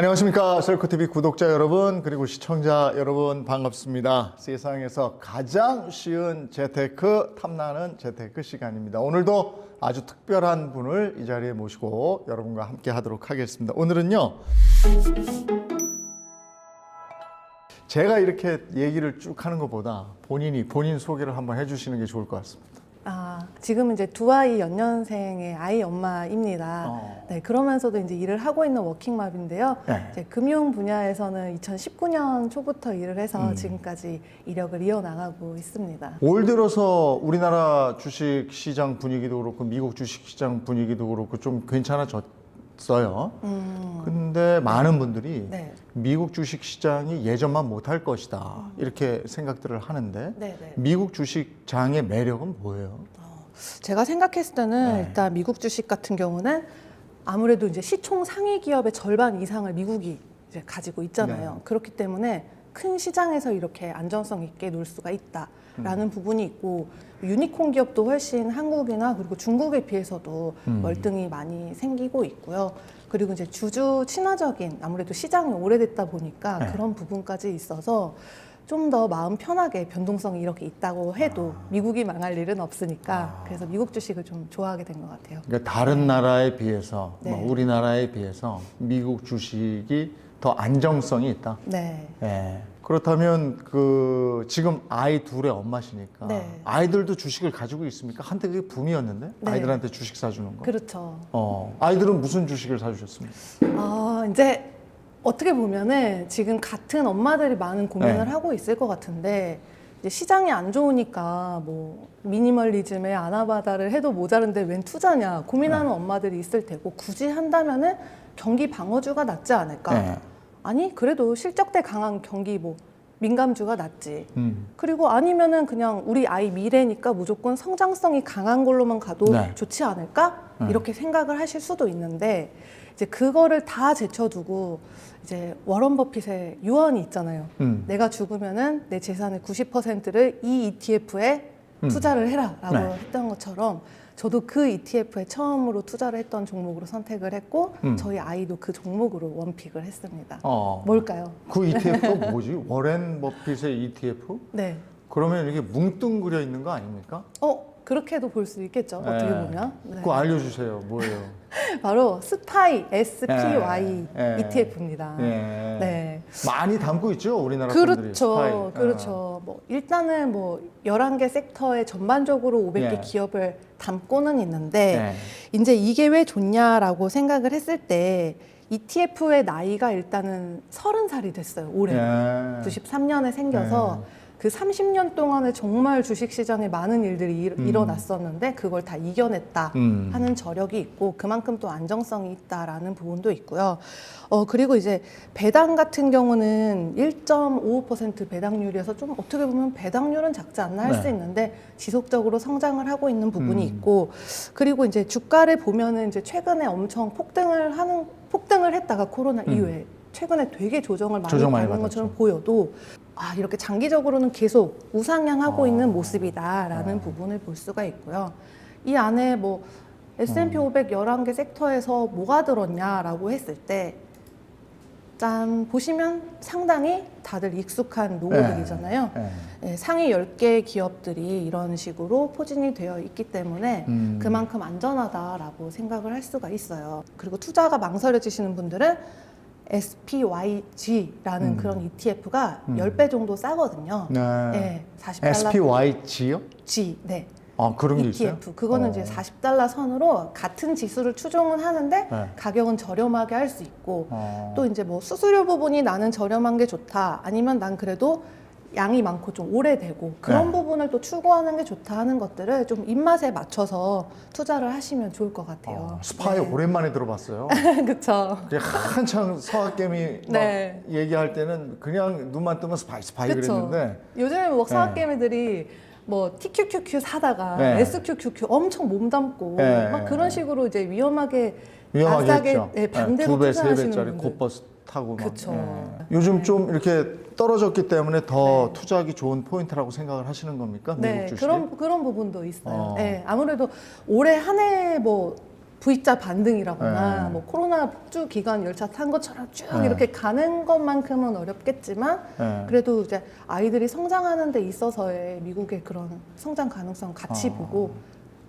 안녕하십니까 셀코TV 구독자 여러분 그리고 시청자 여러분 반갑습니다. 세상에서 가장 쉬운 재테크 탐나는 재테크 시간입니다. 오늘도 아주 특별한 분을 이 자리에 모시고 여러분과 함께 하도록 하겠습니다. 오늘은요 제가 이렇게 얘기를 쭉 하는 것보다 본인이 본인 소개를 한번 해주시는 게 좋을 것 같습니다 아, 지금 이제 두 아이 연년생의 아이 엄마입니다. 어. 네, 그러면서도 이제 일을 하고 있는 워킹맘인데요. 네. 이제 금융 분야에서는 2019년 초부터 일을 해서 음. 지금까지 이력을 이어나가고 있습니다. 올 들어서 우리나라 주식 시장 분위기도 그렇고 미국 주식 시장 분위기도 그렇고 좀 괜찮아졌어요. 음, 근데 많은 분들이 네. 미국 주식 시장이 예전만 못할 것이다 이렇게 생각들을 하는데 네, 네. 미국 주식장의 매력은 뭐예요? 제가 생각했을 때는 네. 일단 미국 주식 같은 경우는 아무래도 이제 시총 상위 기업의 절반 이상을 미국이 이제 가지고 있잖아요. 네. 그렇기 때문에 큰 시장에서 이렇게 안정성 있게 놀 수가 있다라는 음. 부분이 있고 유니콘 기업도 훨씬 한국이나 그리고 중국에 비해서도 음. 월등히 많이 생기고 있고요. 그리고 이제 주주 친화적인 아무래도 시장이 오래됐다 보니까 네. 그런 부분까지 있어서 좀 더 마음 편하게 변동성이 이렇게 있다고 해도 미국이 망할 일은 없으니까 아. 그래서 미국 주식을 좀 좋아하게 된 것 같아요. 그러니까 다른 나라에 비해서 네. 뭐 우리나라에 비해서 미국 주식이 더 안정성이 있다. 네. 예. 그렇다면 그 지금 아이 둘의 엄마시니까 네. 아이들도 주식을 가지고 있습니까? 한때 그게 붐이었는데 네. 아이들한테 주식 사주는 거. 그렇죠. 어, 아이들은 무슨 주식을 사주셨습니까? 아, 이제 어떻게 보면은 지금 같은 엄마들이 많은 고민을 네. 하고 있을 것 같은데 이제 시장이 안 좋으니까 뭐 미니멀리즘에 아나바다를 해도 모자른데 웬 투자냐 고민하는 네. 엄마들이 있을 테고 굳이 한다면은 경기 방어주가 낫지 않을까? 네. 아니 그래도 실적대 강한 경기 뭐 민감주가 낫지. 음. 그리고 아니면은 그냥 우리 아이 미래니까 무조건 성장성이 강한 걸로만 가도 네. 좋지 않을까? 음. 이렇게 생각을 하실 수도 있는데 이제 그거를 다 제쳐두고 이제 워런 버핏의 유언이 있잖아요. 음. 내가 죽으면은 내 재산의 90%를 이 ETF에 음. 투자를 해라라고 네. 했던 것처럼 저도 그 ETF에 처음으로 투자를 했던 종목으로 선택을 했고 음. 저희 아이도 그 종목으로 원픽을 했습니다. 어. 뭘까요? 그 ETF가 뭐지? 워렌 버핏의 ETF? 네. 그러면 이게 뭉뚱그려 있는 거 아닙니까? 어 그렇게도 볼 수 있겠죠. 어떻게 네. 보면 네. 그거 알려주세요. 뭐예요? 바로 스파이 SPY 예. ETF입니다. 예. 네. 많이 담고 있죠, 우리나라 분들이. 그렇죠. 스파이. 어. 그렇죠. 뭐 일단은 뭐 11개 섹터에 전반적으로 500개 예. 기업을 담고는 있는데 네. 이제 이게 왜 좋냐라고 생각을 했을 때 ETF의 나이가 일단은 30살이 됐어요. 올해. 예. 93년에 생겨서 그 30년 동안에 정말 주식시장에 많은 일들이 일, 음. 일어났었는데 그걸 다 이겨냈다 음. 하는 저력이 있고 그만큼 또 안정성이 있다라는 부분도 있고요. 어 그리고 이제 배당 같은 경우는 1.55% 배당률이어서 좀 어떻게 보면 배당률은 작지 않나 할수 네. 있는데 지속적으로 성장을 하고 있는 부분이 음. 있고 그리고 이제 주가를 보면은 이제 최근에 엄청 폭등을 하는 폭등을 했다가 코로나 음. 이후에 최근에 되게 조정을 많이 조정 받는. 것처럼 보여도 아 이렇게 장기적으로는 계속 우상향하고 어. 있는 모습이다라는 어. 부분을 볼 수가 있고요. 이 안에 뭐 S&P 음. 500 11개 섹터에서 뭐가 들었냐라고 했을 때 짠 보시면 상당히 다들 익숙한 로고들이잖아요. 예. 예, 상위 10개 기업들이 이런 식으로 포진이 되어 있기 때문에 음. 그만큼 안전하다라고 생각을 할 수가 있어요. 그리고 투자가 망설여지시는 분들은 SPYG라는 음. 그런 ETF가 음. 10배 정도 싸거든요. 네. 예, 40달러 SPYG요? G, 네. 아, 그런 게 있어요? ETF. 그거는 어. 이제 40달러 선으로 같은 지수를 추종은 하는데 네. 가격은 저렴하게 할 수 있고 어. 또 이제 뭐 수수료 부분이 나는 저렴한 게 좋다. 아니면 난 그래도 양이 많고 좀 오래되고 그런 네. 부분을 또 추구하는 게 좋다 하는 것들을 좀 입맛에 맞춰서 투자를 하시면 좋을 것 같아요. 어, 스파이 네. 오랜만에 들어봤어요. 그쵸. 그냥 한창 서학개미 막 네. 얘기할 때는 그냥 눈만 뜨면 스파이 스파이 그쵸. 그랬는데 요즘에 뭐 네. 사학개미들이 뭐 TQQQ 사다가 네. SQQQ 엄청 몸담고 네. 막 그런 식으로 이제 위험하게 위험하게 아싸게, 했죠. 네, 반대로 두 배, 세 투자하시는 배짜리 분들. 고버스 타고 막. 그쵸. 예. 요즘 좀 이렇게 떨어졌기 때문에 더 네. 투자하기 좋은 포인트라고 생각을 하시는 겁니까? 미국 네, 주식? 그런 그런 부분도 있어요. 어. 네, 아무래도 올해 한 해 뭐 V자 반등이라거나 네. 뭐 코로나 폭주 기간 열차 탄 것처럼 쭉 네. 이렇게 가는 것만큼은 어렵겠지만 예. 그래도 이제 아이들이 성장하는 데 있어서의 미국의 그런 성장 가능성 같이 아. 보고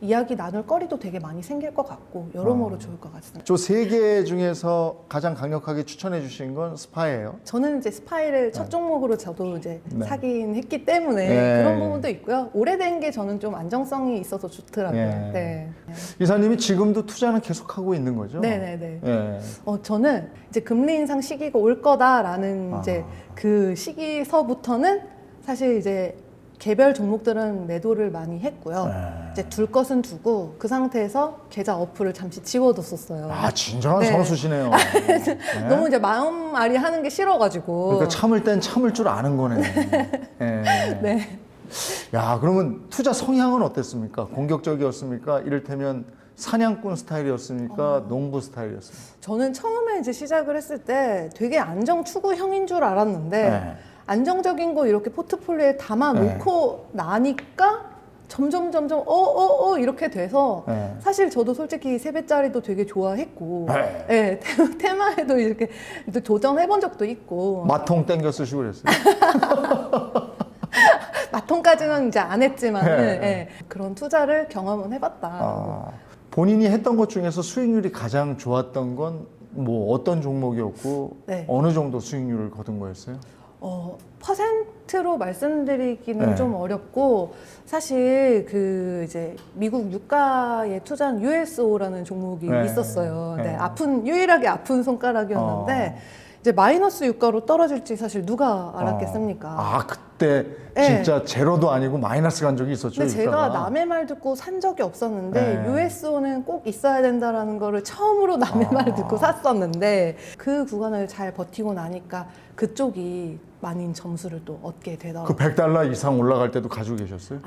이야기 나눌 거리도 되게 많이 생길 것 같고 여러모로 아. 좋을 것 같습니다. 저 세 개 중에서 가장 강력하게 추천해 주신 건 스파예요. 저는 이제 스파이를 첫 종목으로 저도 이제 네. 사긴 했기 때문에 네. 그런 부분도 있고요. 오래된 게 저는 좀 안정성이 있어서 좋더라고요. 네. 네. 이사님이 지금도 투자는 계속 하고 있는 거죠? 네네네. 예. 어, 저는 이제 금리 인상 시기가 올 거다라는 아. 이제 그 시기서부터는 사실 이제 개별 종목들은 매도를 많이 했고요. 네. 이제 둘 것은 두고 그 상태에서 계좌 어플을 잠시 지워뒀었어요. 아 진정한 네. 선수시네요. 네. 너무 이제 마음앓이 하는 게 싫어가지고. 그러니까 참을 땐 참을 줄 아는 거네. 예. 네. 야 그러면 투자 성향은 어땠습니까? 공격적이었습니까? 이를테면 사냥꾼 어. 스타일이었습니까? 농부 스타일이었습니까? 저는 처음에 이제 시작을 했을 때 되게 안정 추구형인 줄 알았는데 네. 안정적인 거 이렇게 포트폴리오에 담아 놓고 나니까 점점 점점 어 어 어 이렇게 돼서 네. 사실 저도 솔직히 세 배짜리도 되게 좋아했고 네. 예, 테- 테마에도 이렇게 또 도전해본 적도 있고 마통 땡겨 쓰시고 그랬어요. 마통까지는 이제 안 했지만 네. 예, 그런 투자를 경험은 해봤다. 아, 본인이 했던 것 중에서 수익률이 가장 좋았던 건 뭐 어떤 종목이었고 네. 어느 정도 수익률을 거둔 거였어요? 어, 퍼센 트로 말씀드리기는 네. 좀 어렵고 사실 그 이제 미국 유가에 투자한 USO라는 종목이 네. 있었어요. 네. 네. 아픈 유일하게 아픈 손가락이었는데 이제 마이너스 유가로 떨어질지 사실 누가 알았겠습니까? 어. 아 그때 네. 진짜 제로도 아니고 마이너스 간 적이 있었죠. 근데 제가. 남의 말 듣고 산 적이 없었는데 네. USO는 꼭 있어야 된다라는 거를 처음으로 남의 아. 말 듣고 샀었는데 그 구간을 잘 버티고 나니까 그쪽이 많은 점수를 또 얻게 되더라고요. 그 100달러 이상 올라갈 때도 가지고 계셨어요?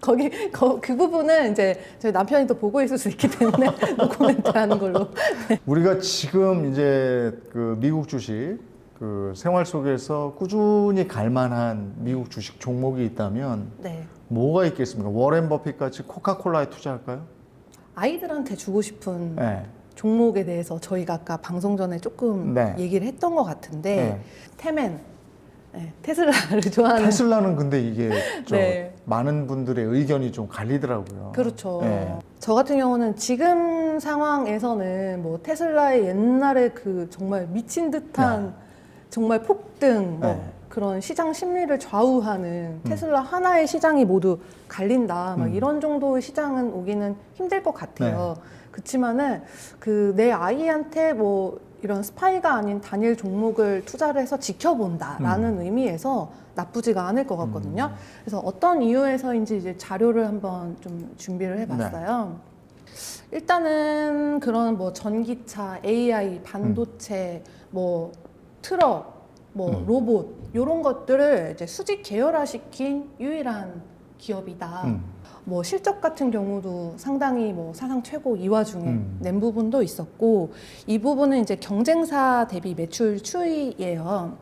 거기 거, 그 부분은 이제 저희 남편이 또 보고 있을 수 있기 때문에 노코멘트 하는 걸로. 우리가 지금 이제 그 미국 주식 그 생활 속에서 꾸준히 갈 만한 미국 주식 종목이 있다면 네. 뭐가 있겠습니까? 워렌 버핏 같이 코카콜라에 투자할까요? 아이들한테 주고 싶은 네. 종목에 대해서 저희가 아까 방송 전에 조금 네. 얘기를 했던 것 같은데 네. 테멘 네, 테슬라를 좋아하는 테슬라는 근데 이게 저 네. 많은 분들의 의견이 좀 갈리더라고요. 그렇죠. 네. 저 같은 경우는 지금 상황에서는 뭐 테슬라의 옛날에 그 정말 미친 듯한 정말 폭등 뭐 네. 그런 시장 심리를 좌우하는 테슬라 하나의 시장이 모두 갈린다 막 음. 이런 정도의 시장은 오기는 힘들 것 같아요. 그렇지만은 그 내 아이한테 뭐 이런 스파이가 아닌 단일 종목을 투자를 해서 지켜본다라는 음. 의미에서 나쁘지가 않을 것 같거든요. 그래서 어떤 이유에서인지 이제 자료를 한번 좀 준비를 해봤어요. 일단은 그런 뭐 전기차, AI, 반도체, 뭐 트럭, 뭐 음. 로봇 이런 것들을 이제 수직 계열화시킨 유일한 기업이다. 음. 뭐 실적 같은 경우도 상당히 뭐 사상 최고 이 와중에 음. 낸 부분도 있었고 이 부분은 이제 경쟁사 대비 매출 추이예요.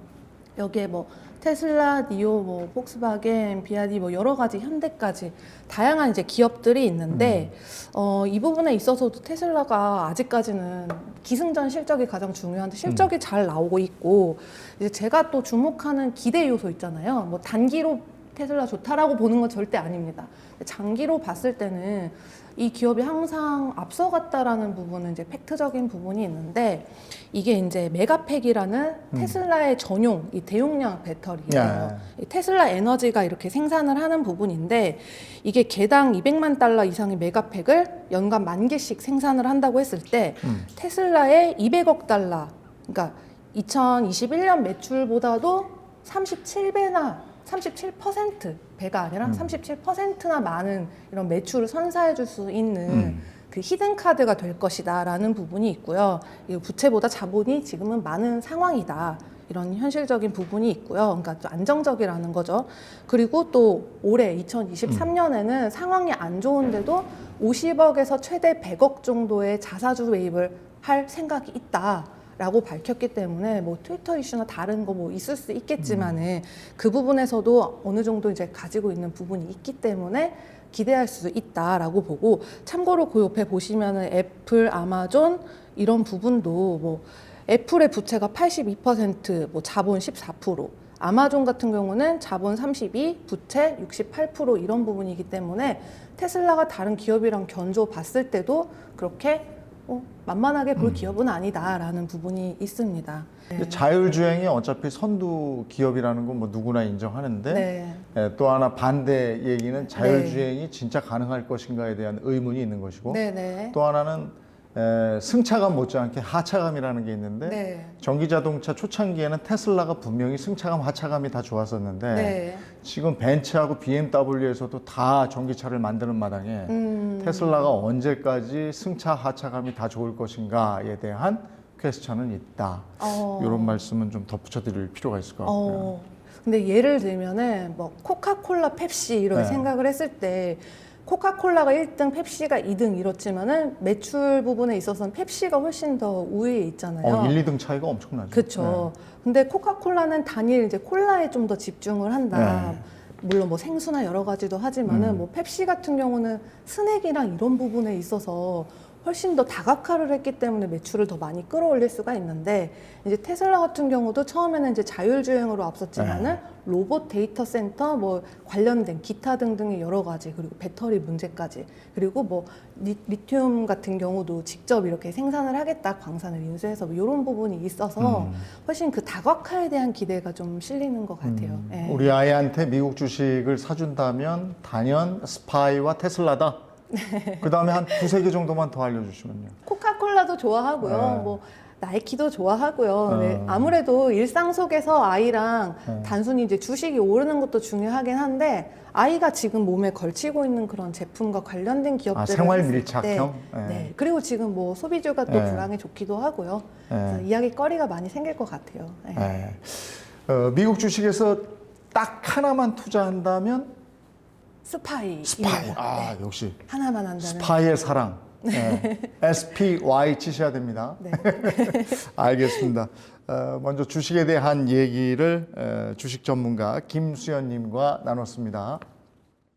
여기에 뭐 테슬라, 니오, 뭐 폭스바겐, 비아디 뭐 여러 가지 현대까지 다양한 이제 기업들이 있는데 어, 이 부분에 있어서도 테슬라가 아직까지는 기승전 실적이 가장 중요한데 실적이 잘 나오고 있고 이제 제가 또 주목하는 기대 요소 있잖아요. 뭐 단기로 테슬라 좋다라고 보는 건 절대 아닙니다. 장기로 봤을 때는 이 기업이 항상 앞서갔다라는 부분은 이제 팩트적인 부분이 있는데 이게 이제 메가팩이라는 테슬라의 전용 이 대용량 배터리예요. 야. 이 테슬라 에너지가 이렇게 생산을 하는 부분인데 이게 개당 200만 달러 이상의 메가팩을 연간 만 개씩 생산을 한다고 했을 때 음. 테슬라의 200억 달러 그러니까 2021년 매출보다도 37배나 37% 배가 아니라 음. 37%나 많은 이런 매출을 선사해 줄 수 있는 음. 그 히든 카드가 될 것이다라는 부분이 있고요. 이 부채보다 자본이 지금은 많은 상황이다. 이런 현실적인 부분이 있고요. 그러니까 좀 안정적이라는 거죠. 그리고 또 올해 2023년에는 상황이 안 좋은데도 50억에서 최대 100억 정도의 자사주 매입을 할 생각이 있다. 라고 밝혔기 때문에 뭐 트위터 이슈나 다른 거 뭐 있을 수 있겠지만은 그 부분에서도 어느 정도 이제 가지고 있는 부분이 있기 때문에 기대할 수 있다라고 보고 참고로 그 옆에 보시면은 애플, 아마존 이런 부분도 뭐 애플의 부채가 82%, 뭐 자본 14%, 아마존 같은 경우는 자본 32, 부채 68% 이런 부분이기 때문에 테슬라가 다른 기업이랑 견조 봤을 때도 그렇게 어, 만만하게 볼 기업은 아니다라는 부분이 있습니다. 근데 자율주행이 어차피 선두 기업이라는 건 뭐 누구나 인정하는데 네. 예, 또 하나 반대 얘기는 자율주행이 진짜 가능할 것인가에 대한 의문이 있는 것이고 네 네. 또 하나는 에, 승차감 못지않게 하차감이라는 게 있는데 네. 전기 자동차 초창기에는 테슬라가 분명히 승차감 하차감이 다 좋았었는데 네. 지금 벤츠하고 BMW에서도 다 전기차를 만드는 마당에 음. 테슬라가 언제까지 승차 하차감이 다 좋을 것인가에 대한 퀘스천은 있다. 어. 이런 말씀은 좀 덧붙여 드릴 필요가 있을 것 같고요. 어. 근데 예를 들면은 뭐 코카콜라, 펩시 이렇게 네. 생각을 했을 때 코카콜라가 1등, 펩시가 2등 이렇지만은 매출 부분에 있어서는 펩시가 훨씬 더 우위에 있잖아요. 어, 1, 2등 차이가 엄청나죠. 그렇죠. 근데 코카콜라는 단일 이제 콜라에 좀 더 집중을 한다. 네. 물론 뭐 생수나 여러 가지도 하지만은 음. 뭐 펩시 같은 경우는 스낵이랑 이런 부분에 있어서 훨씬 더 다각화를 했기 때문에 매출을 더 많이 끌어올릴 수가 있는데 이제 테슬라 같은 경우도 처음에는 이제 자율주행으로 앞섰지만은 네. 로봇 데이터 센터 뭐 관련된 기타 등등의 여러 가지 그리고 배터리 문제까지 그리고 뭐 리, 리튬 같은 경우도 직접 이렇게 생산을 하겠다 광산을 인수해서 뭐 이런 부분이 있어서 음. 훨씬 그 다각화에 대한 기대가 좀 실리는 것 같아요. 음, 예. 우리 아이한테 미국 주식을 사준다면 단연 스파이와 테슬라다. 네. 그 다음에 한 두세 개 정도만 더 알려주시면요. 코카콜라도 좋아하고요. 네. 뭐 나이키도 좋아하고요. 네, 어. 아무래도 일상 속에서 아이랑 네. 단순히 이제 주식이 오르는 것도 중요하긴 한데 아이가 지금 몸에 걸치고 있는 그런 제품과 관련된 기업들 아, 생활 밀착형? 네. 네. 네. 그리고 지금 뭐 소비주가 또 네. 불황에 좋기도 하고요. 네. 이야기거리가 많이 생길 것 같아요. 네. 예. 어, 미국 주식에서 딱 하나만 투자한다면 스파이. 스파이. 아, 역시 하나만 한다는. 스파이의 사랑. 예. SPY 치셔야 됩니다. 네. 알겠습니다. 어, 먼저 주식에 대한 얘기를 어, 주식 전문가 김수연님과 나눴습니다.